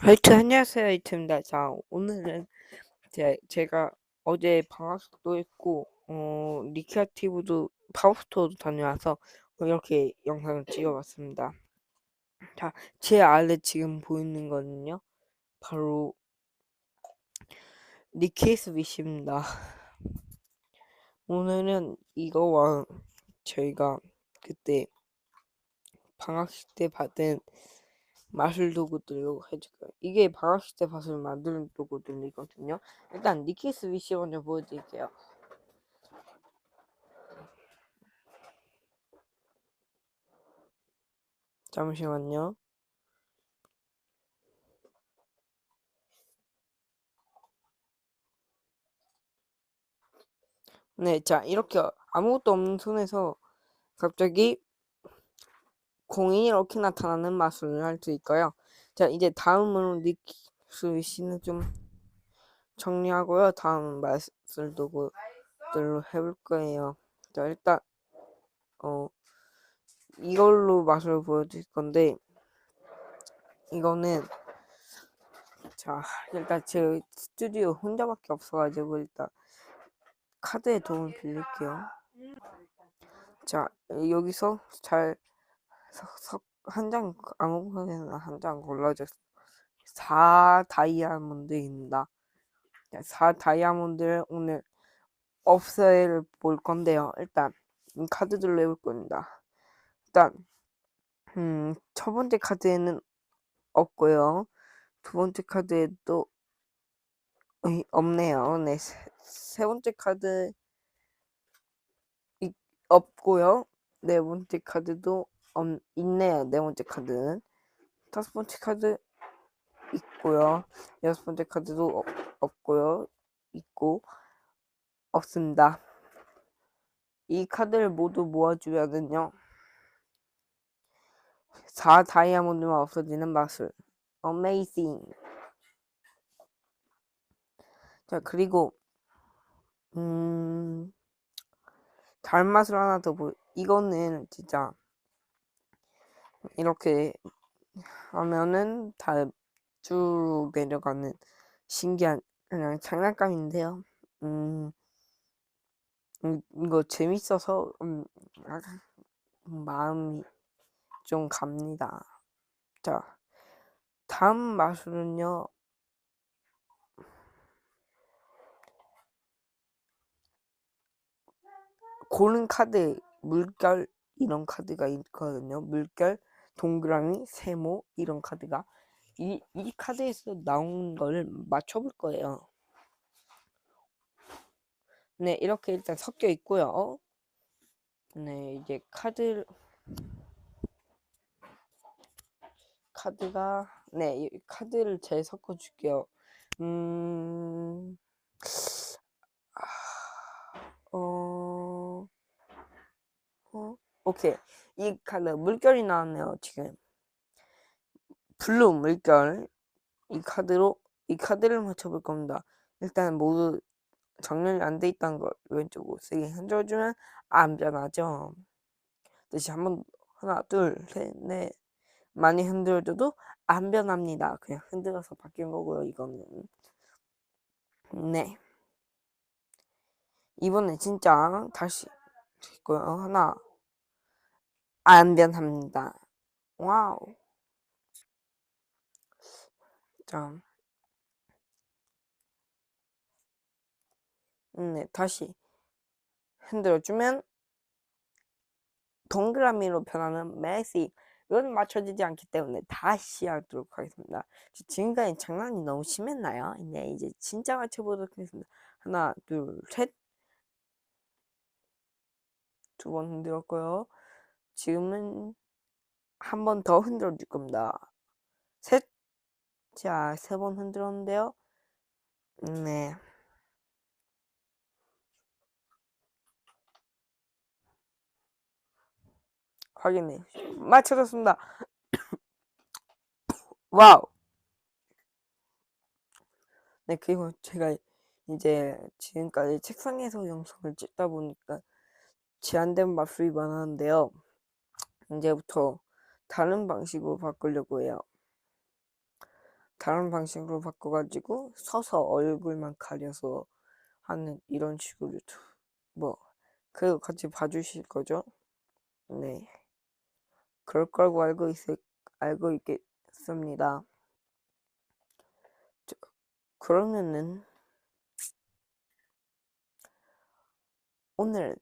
하여튼 안녕하세요 하여튼입니다. 자 오늘은 제, 제가 어제 방학도 했고 어 리크리에이티브도 파워스토어도 다녀와서 이렇게 영상을 찍어봤습니다. 자 제 아래 지금 보이는 거는요 바로 리케이스 위시입니다. 오늘은 이거와 저희가 그때 방학식 때 받은 마술 도구들로 해줄 거예요. 이게 때 마술 만드는 도구들이거든요. 일단 니키스 위시 먼저 보여드릴게요. 잠시만요. 네, 자 이렇게 아무것도 없는 손에서 갑자기 공이 이렇게 나타나는 마술을 할 수 있고요. 자 이제 다음으로 니키스 위시는 좀 정리하고요. 다음 마술 도구들로 해볼 거예요. 자 일단 어 이걸로 맛을 보여드릴 건데 이거는 자 일단 제 스튜디오 혼자밖에 없어가지고 일단 카드의 도움을 빌릴게요. 자 여기서 잘 한장 아무거나 한장 골라줬어. 4 다이아몬드입니다. 4 다이아몬드를 오늘 업세를 볼 건데요. 일단 이 카드들로 해볼 겁니다. 일단 음, 첫 번째 카드에는 없고요. 두 번째 카드에도 의, 없네요. 네, 세, 세 번째 카드 이, 없고요. 네 번째 카드도 없, 있네요. 네 번째 카드는 다섯 번째 카드 있고요. 여섯 번째 카드도 없, 없고요. 있고 없습니다. 이 카드를 모두 모아주면은요. 4 다이아몬드만 없어지는 마술. 어메이징. 자, 그리고 음. 다른 맛을 하나 더 보. 이거는 진짜 이렇게 하면은 다쭉 내려가는 신기한 그냥 장난감인데요. 음. 음 이거 재밌어서 음, 마음이 좀 갑니다. 자, 다음 마술은요. 고른 카드, 물결 이런 카드가 있거든요. 물결, 동그라미, 세모 이런 카드가 이, 이 카드에서 나온 걸 맞춰볼 거예요. 네, 이렇게 일단 섞여 있고요. 네, 이제 카드 카드가 네, 이 카드를 잘 섞어 줄게요. 음. 어. 어. 오케이. 이 카드 물결이 나왔네요, 지금. 블루 물결. 이 카드로 이 카드를 맞춰 볼 겁니다. 일단 모두 정렬이 안 돼 있다는 걸 왼쪽으로 세게 흔들어주면 안 변하죠. 다시 한 번 하나 둘 셋 넷 많이 흔들어줘도 안 변합니다. 그냥 흔들어서 바뀐 거고요. 이거는 네 이번에 진짜 다시 있고요. 하나 안 변합니다. 와우 자 네, 다시 흔들어주면 동그라미로 변하는 메시 이건 맞춰지지 않기 때문에 다시 하도록 하겠습니다. 지금까지 장난이 너무 심했나요? 네, 이제 진짜 맞춰보도록 하겠습니다. 하나, 둘, 셋. 두 번 흔들었고요. 지금은 한 번 더 흔들어 줄 겁니다. 셋. 자, 세 번 흔들었는데요. 네. 확인해. 맞춰졌습니다. 와우. 네, 그리고 제가 이제 지금까지 책상에서 영상을 찍다 보니까 제한된 마술이 많았는데요. 이제부터 다른 방식으로 바꾸려고 해요. 다른 방식으로 바꿔가지고 서서 얼굴만 가려서 하는 이런 식으로 두- 뭐 그거 같이 봐주실 거죠? 네. 그럴 거라고 알고 있, 알고 있겠습니다. 저, 그러면은 오늘